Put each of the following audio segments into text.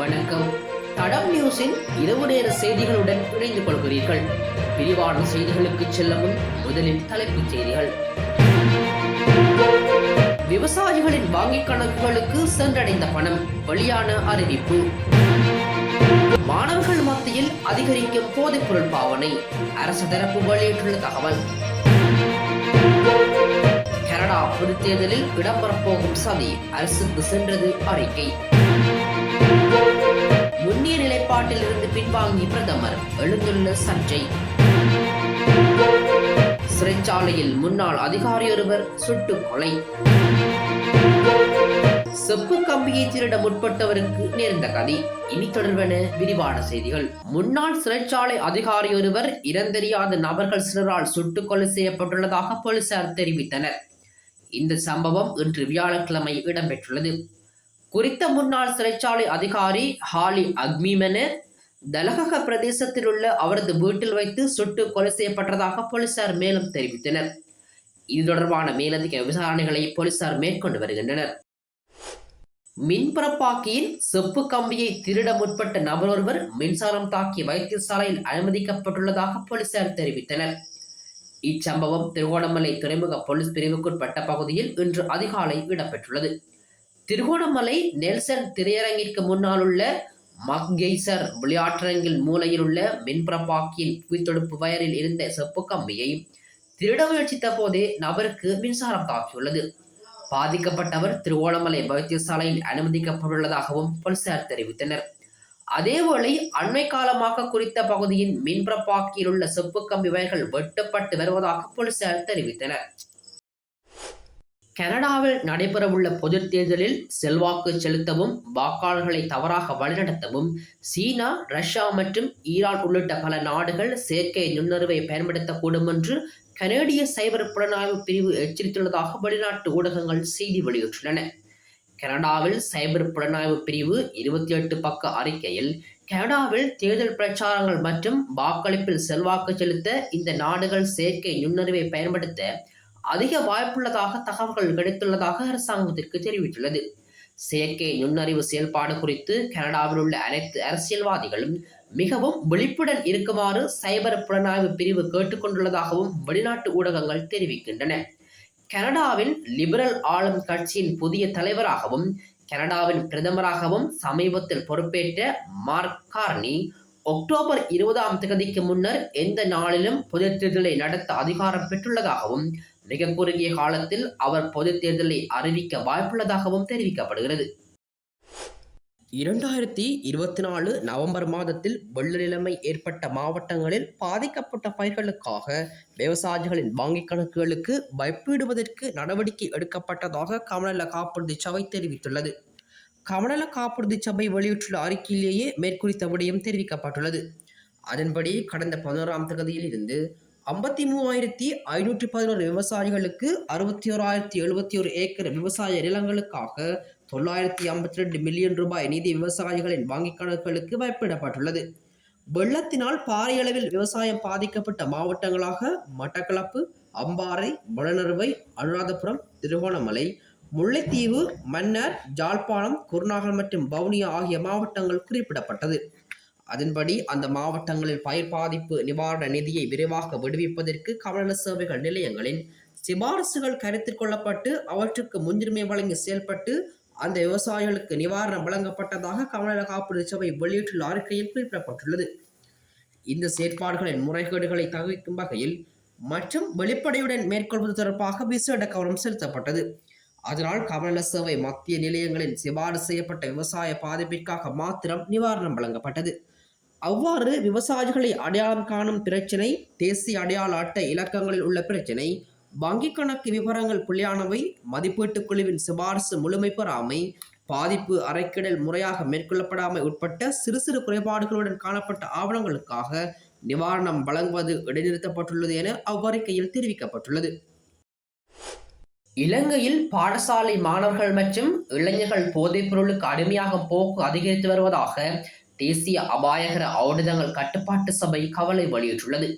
வணக்கம். தடம் நியூஸின் இரவு நேர செய்திகளுடன் இணைந்து கொள்கிறீர்கள். விரிவான செய்திகளுக்கு செல்லவும் முதலில் தலைப்புச் செய்திகள். விவசாயிகளின் வங்கிக் கணக்குகளுக்கு சென்றடைந்த பணம் வெளியான அறிவிப்பு. மாணவர்கள் மத்தியில் அதிகரிக்கும் போதைப்பொருள் பாவனை. அரசு தரப்பு வெளியிட்டுள்ள தகவல். கனடா பொதுத் தேர்தலில் இடம்பெறப் போகும் சதி அரசுக்கு சென்றது அறிக்கை. முன்னிய நிலைப்பாட்டில் இருந்து பின்வாங்கி பிரதமர் எழுந்துள்ள சர்ச்சை. சிறைச்சாலையில் முன்னாள் அதிகாரி ஒருவர் சுட்டு கொலை. செப்பு கம்பியை திருட முற்பட்டவருக்கு நேர்ந்த கதி. இனி தொடர்பென விரிவான செய்திகள். முன்னாள் சிறைச்சாலை அதிகாரி ஒருவர் இறந்தறியாத நபர்கள் சிலரால் சுட்டுக் கொலை செய்யப்பட்டுள்ளதாக போலீசார் தெரிவித்தனர். இந்த சம்பவம் இன்று வியாழக்கிழமை இடம்பெற்றுள்ளது. குறித்த முன்னாள் சிறைச்சாலை அதிகாரி ஹாலி அக்மிமெனு தலகக பிரதேசத்தில் உள்ள அவரது வீட்டில் வைத்து சுட்டு கொலை செய்யப்பட்டதாக போலீசார் மேலும் தெரிவித்தனர். இது தொடர்பான மேலதிக விசாரணைகளை போலீசார் மேற்கொண்டு வருகின்றனர். மின்புறப்பாக்கியின் செப்பு கம்பியை திருட முற்பட்ட நபர் ஒருவர் மின்சாரம் தாக்கி வைத்தியசாலையில் அனுமதிக்கப்பட்டுள்ளதாக போலீசார் தெரிவித்தனர். இச்சம்பவம் திருகோணமலை துறைமுக போலீஸ் பிரிவுக்குட்பட்ட பகுதியில் இன்று அதிகாலை இடம்பெற்றுள்ளது. திருகோணமலை நெல்சன் திரையரங்கிற்கு முன்னால் உள்ள மக்கெய்சர் விளையாட்டரங்கில் மூலையில் உள்ள மின்பரப்பாக்கியின் புவித்தொடுப்பு வயரில் இருந்த செப்பு கம்பியை திருட முயற்சித்த போதே நபருக்கு மின்சாரம் தாக்கியுள்ளது. பாதிக்கப்பட்டவர் திருவோணமலை வைத்தியசாலையில் அனுமதிக்கப்பட்டுள்ளதாகவும் போலீசார் தெரிவித்தனர். அதேவேளை அண்மை காலமாக குறித்த பகுதியின் மின்பரப்பாக்கியில் உள்ள செப்பு கம்பி வயர்கள் வெட்டப்பட்டு வருவதாக போலீசார் தெரிவித்தனர். கனடாவில் நடைபெறவுள்ள பொதுத் தேர்தலில் செல்வாக்கு செலுத்தவும் வாக்காளர்களை தவறாக வழிநடத்தவும் சீனா ரஷ்யா மற்றும் ஈரான் உள்ளிட்ட பல நாடுகள் செயற்கை நுண்ணறிவை பயன்படுத்தக்கூடும் என்று கனேடிய சைபர் புலனாய்வு பிரிவு எச்சரித்துள்ளதாக வெளிநாட்டு ஊடகங்கள் செய்தி வெளியிட்டுள்ளன. கனடாவில் சைபர் புலனாய்வு பிரிவு இருபத்தி எட்டு பக்க அறிக்கையில் கனடாவில் தேர்தல் பிரச்சாரங்கள் மற்றும் வாக்களிப்பில் செல்வாக்கு செலுத்த இந்த நாடுகள் செயற்கை நுண்ணறிவை பயன்படுத்த அதிக வாய்ப்புள்ளதாக தகவல்கள் கிடைத்துள்ளதாக அரசாங்கத்திற்கு தெரிவித்துள்ளது. செயற்கை நுண்ணறிவு செயல்பாடு குறித்து கனடாவில் உள்ள அனைத்து அரசியல்வாதிகளும் மிகவும் விழிப்புடன் இருக்குமாறு சைபர் புலனாய்வு பிரிவு கேட்டுக்கொண்டுள்ளதாகவும் வெளிநாட்டு ஊடகங்கள் தெரிவிக்கின்றன. கனடாவின் லிபரல் ஆளும் கட்சியின் புதிய தலைவராகவும் கனடாவின் பிரதமராகவும் சமீபத்தில் பொறுப்பேற்ற மார்க் கார்னி அக்டோபர் இருபதாம் தேதிக்கு முன்னர் எந்த நாளிலும் பொது தேர்தலை நடத்த அதிகாரம் பெற்றுள்ளதாகவும் மிக குறுகிய காலத்தில் அவர் பொது தேர்தலை அறிவிக்க வாய்ப்புள்ளதாகவும் தெரிவிக்கப்படுகிறது. இரண்டாயிரத்தி இருபத்தி நாலு நவம்பர் மாதத்தில் வெள்ள நிலைமை ஏற்பட்ட மாவட்டங்களில் பாதிக்கப்பட்ட பயிர்களுக்காக விவசாயிகளின் வங்கிக் கணக்குகளுக்கு வைப்பிடுவதற்கு நடவடிக்கை எடுக்கப்பட்டதாக கமநல காப்புறுதி சபை தெரிவித்துள்ளது. கமநல காப்புறுதி சபை வெளியிட்டுள்ள அறிக்கையிலேயே மேற்குறித்த விடயம் தெரிவிக்கப்பட்டுள்ளது. அதன்படி கடந்த பதினோராம் தேதியில் இருந்து ஐம்பத்தி மூவாயிரத்தி ஐநூற்றி பதினோரு விவசாயிகளுக்கு அறுபத்தி ஓராயிரத்தி எழுபத்தி ஒரு ஏக்கர் விவசாய நிலங்களுக்காக தொள்ளாயிரத்தி ஐம்பத்தி ரெண்டு மில்லியன் ரூபாய் நிதி விவசாயிகளின் வங்கிக் கணக்குகளுக்கு வைப்பிடப்பட்டுள்ளது வெள்ளத்தினால் பாரிய அளவில் விவசாயம் பாதிக்கப்பட்ட மாவட்டங்களாக மட்டக்களப்பு அம்பாறை புலனறுவை அனுராதபுரம் திருகோணமலை முல்லைத்தீவு மன்னர் ஜாழ்ப்பாணம் குருநாகல் மற்றும் வவுனியா ஆகிய மாவட்டங்கள் குறிப்பிடப்பட்டது. அதன்படி அந்த மாவட்டங்களில் பயிர் பாதிப்பு நிவாரண நிதியை விரைவாக விடுவிப்பதற்கு கமநல சேவைகள் நிலையங்களின் சிபாரசுகள் கருத்தில் கொள்ளப்பட்டு அவற்றுக்கு முன்னுரிமை வழங்கி செயல்பட்டு அந்த விவசாயிகளுக்கு நிவாரணம் வழங்கப்பட்டதாக கமநல காப்பீடு சபை வெளியிட்டுள்ள அறிக்கையில் குறிப்பிடப்பட்டுள்ளது. இந்த செயற்பாடுகளின் முறைகேடுகளை தவிர்க்கும் வகையில் மற்றும் வெளிப்படையுடன் மேற்கொள்வது தொடர்பாக விசேட கவனம் செலுத்தப்பட்டது. அதனால் கமநல சேவை மத்திய நிலையங்களின் சிபாரிசு செய்யப்பட்ட விவசாய பாதிப்பிற்காக மாத்திரம் நிவாரணம் வழங்கப்பட்டது. அவ்வாறு விவசாயிகளை அடையாளம் காணும் பிரச்சினை தேசிய அடையாள அட்டை இலக்கங்களில் உள்ள பிரச்சினை வங்கிக் கணக்கு விவரங்கள் புள்ளியானவை மதிப்பீட்டுக் குழுவின் சிபாரிசு முழுமை பெறாமை பாதிப்பு அறைக்கிடல் முறையாக மேற்கொள்ளப்படாமை உட்பட்ட சிறு சிறு குறைபாடுகளுடன் காணப்பட்ட ஆவணங்களுக்காக நிவாரணம் வழங்குவது இடைநிறுத்தப்பட்டுள்ளது என அவ்வறிக்கையில் தெரிவிக்கப்பட்டுள்ளது. இலங்கையில் பாடசாலை மாணவர்கள் மற்றும் இளைஞர்கள் போதைப் பொருளுக்கு அடிமையாகும் போக்கு அதிகரித்து வருவதாக தேசிய அபாயகர ஆயுதங்கள் கட்டுப்பாட்டு சபை கவலை வெளியிட்டுள்ளது.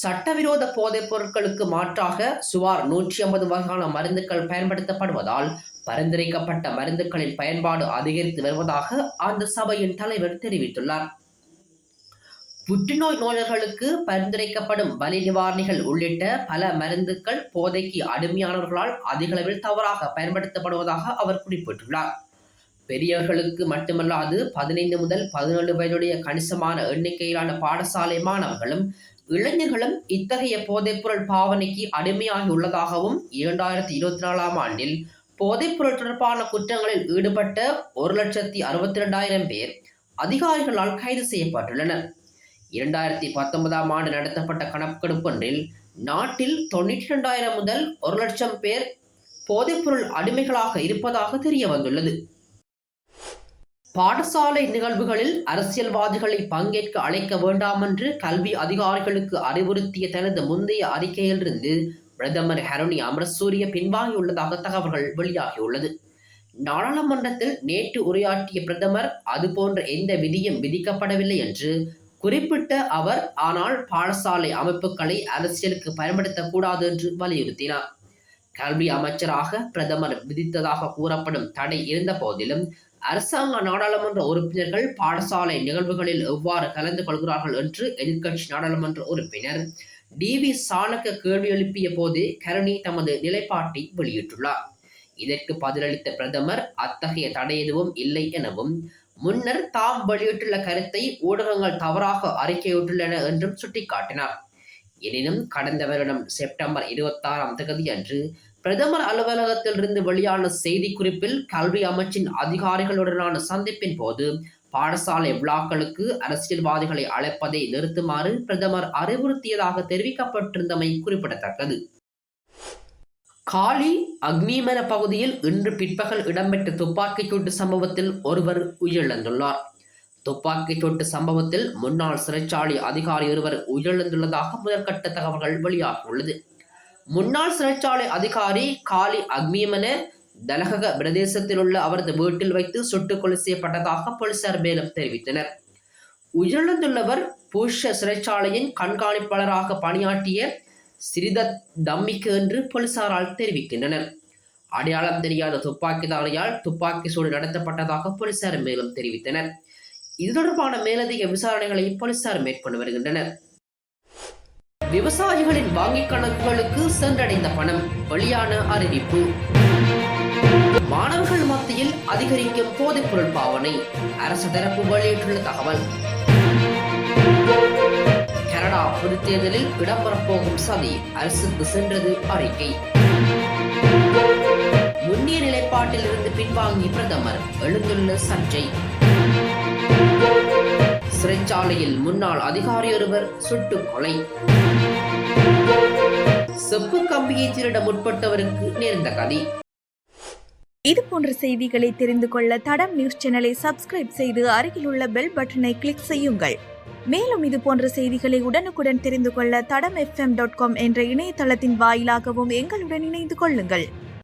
சட்டவிரோத போதைப் பொருட்களுக்கு மாற்றாக சுமார் நூற்றி ஐம்பது வகையான மருந்துகள் பயன்படுத்தப்படுவதால் பரிந்துரைக்கப்பட்ட மருந்துகளின் பயன்பாடு அதிகரித்து வருவதாக அந்த சபையின் தலைவர் தெரிவித்துள்ளார். புற்றுநோய் நோயர்களுக்கு பரிந்துரைக்கப்படும் வலி நிவாரணிகள் உள்ளிட்ட பல மருந்துகள் போதைக்கு அடிமையானவர்களால் அதிகளவில் தவறாக பயன்படுத்தப்படுவதாக அவர் குறிப்பிட்டுள்ளார். பெரியவர்களுக்கு மட்டுமல்லாது பதினைந்து முதல் பதினேழு வயதுடைய கணிசமான எண்ணிக்கையிலான பாடசாலை மாணவர்களும் இளைஞர்களும் இத்தகைய போதைப்பொருள் பாவனைக்கு அடிமையாகி உள்ளதாகவும் இரண்டாயிரத்தி இருபத்தி நாலாம் ஆண்டில் போதைப்பொருள் தொடர்பான குற்றங்களில் ஈடுபட்ட ஒரு லட்சத்தி அறுபத்தி ரெண்டாயிரம் பேர் அதிகாரிகளால் கைது செய்யப்பட்டுள்ளனர். இரண்டாயிரத்தி பத்தொன்பதாம் ஆண்டு நடத்தப்பட்ட கணக்கெடுப்பொன்றில் நாட்டில் தொண்ணூற்றி ரெண்டாயிரம் முதல் ஒரு லட்சம் பேர் போதைப்பொருள் அடிமைகளாக இருப்பதாக தெரிய வந்துள்ளது. பாடசாலை நிகழ்வுகளில் அரசியல்வாதிகளை பங்கேற்க அழைக்க வேண்டாம் என்று கல்வி அதிகாரிகளுக்கு அறிவுறுத்திய தனது முந்தைய அறிக்கையிலிருந்து பிரதமர் ஹரணி அமரசூரிய பின்வாங்கியுள்ளதாக தகவல்கள் வெளியாகியுள்ளது. நாடாளுமன்றத்தில் நேற்று உரையாற்றிய பிரதமர் அதுபோன்ற எந்த விதியும் விதிக்கப்படவில்லை என்று குறிப்பிட்ட அவர் ஆனால் பாடசாலை அமைப்புகளை அரசியலுக்கு பயன்படுத்தக்கூடாது என்று வலியுறுத்தினார். கல்வி அமைச்சராக பிரதமர் விதித்ததாக கூறப்படும் தடை இருந்த போதிலும் அரசாங்க நாடாளுமன்ற உறுப்பினர்கள் பாடசாலை நிகழ்வுகளில் எவ்வாறு கலந்து கொள்கிறார்கள் என்று எதிர்க்கட்சி நாடாளுமன்ற உறுப்பினர் டி வி சாணக்க கேள்வி எழுப்பிய போது கருணி தமது நிலைப்பாட்டை வெளியிட்டுள்ளார். இதற்கு பதிலளித்த பிரதமர் அத்தகைய தடை எதுவும் இல்லை எனவும் முன்னர் தாம் வெளியிட்டுள்ள கருத்தை ஊடகங்கள் தவறாக அறிக்கையிட்டுள்ளன என்றும் சுட்டிக்காட்டினார். எனினும் கடந்த வருடம் செப்டம்பர் இருபத்தாறாம் தேதி அன்று பிரதமர் அலுவலகத்திலிருந்து வெளியான செய்திக்குறிப்பில் கல்வி அமைச்சின் அதிகாரிகளுடனான சந்திப்பின் போது பாடசாலை விழாக்களுக்கு அரசியல்வாதிகளை அழைப்பதை நிறுத்துமாறு பிரதமர் அறிவுறுத்தியதாக தெரிவிக்கப்பட்டிருந்தமை குறிப்பிடத்தக்கது. காலி அக்னிமன பகுதியில் இன்று பிற்பகல் இடம்பெற்ற துப்பாக்கிச் சூட்டு சம்பவத்தில் ஒருவர் உயிரிழந்துள்ளார். துப்பாக்கிச் சூட்டு சம்பவத்தில் முன்னாள் சிறைச்சாலை அதிகாரி ஒருவர் உயிரிழந்துள்ளதாக முதற்கட்ட தகவல்கள் வெளியாகியுள்ளது. முன்னாள் சிறைச்சாலை அதிகாரி காலி அக்மீமன தலகக பிரதேசத்தில் உள்ள அவரது வீட்டில் வைத்து சுட்டுக் கொலை செய்யப்பட்டதாக போலீசார் மேலும் தெரிவித்தனர். உயிரிழந்துள்ளவர் புஷ சிறைச்சாலையின் கண்காணிப்பாளராக பணியாற்றிய சிறிதத் தம்மிக்கு என்று போலீசாரால் தெரிவிக்கின்றனர். அடையாளம் தெரியாத துப்பாக்கிதாரியால் துப்பாக்கி சூடு நடத்தப்பட்டதாக போலீசார் மேலும் தெரிவித்தனர். இது தொடர்பான மேலதிக விசாரணைகளை போலீசார் மேற்கொண்டு வருகின்றனர். விவசாயிகளின் வங்கிக் கணக்குகளுக்கு சென்றடைந்த பணம் வெளியான அறிவிப்பு. மாணவர்கள் மத்தியில் அதிகரிக்கும் போதைப்பொருள் பாவனை அரசு தரப்பு வெளியிட்டுள்ள தகவல். கனடா பொதுத் தேர்தலில் இடம்பெறப் போகும் சதி அரசுக்கு சென்றது அறிக்கை. முன்னிய நிலைப்பாட்டில் இருந்து பின்வாங்கி பிரதமர் எழுந்துள்ள சர்ச்சை. சிறைச்சாலையில் முன்னாள் அதிகாரி ஒருவர் சுட்டுக் கொலை. செப்பு கம்பியை திருட முற்பட்டவருக்கு நேர்ந்த கதி. இது போன்ற செய்திகளை தெரிந்து கொள்ள தடம் நியூஸ் சேனலை சப்ஸ்கிரைப் செய்து அருகில் உள்ள பெல் பட்டனை கிளிக் செய்யுங்கள். மேலும் இது போன்ற செய்திகளை உடனுக்குடன் தெரிந்து கொள்ள தடம் எஃப்எம் டாட் காம் என்ற இணையதளத்தின் வாயிலாகவும் எங்களுடன் இணைந்து கொள்ளுங்கள்.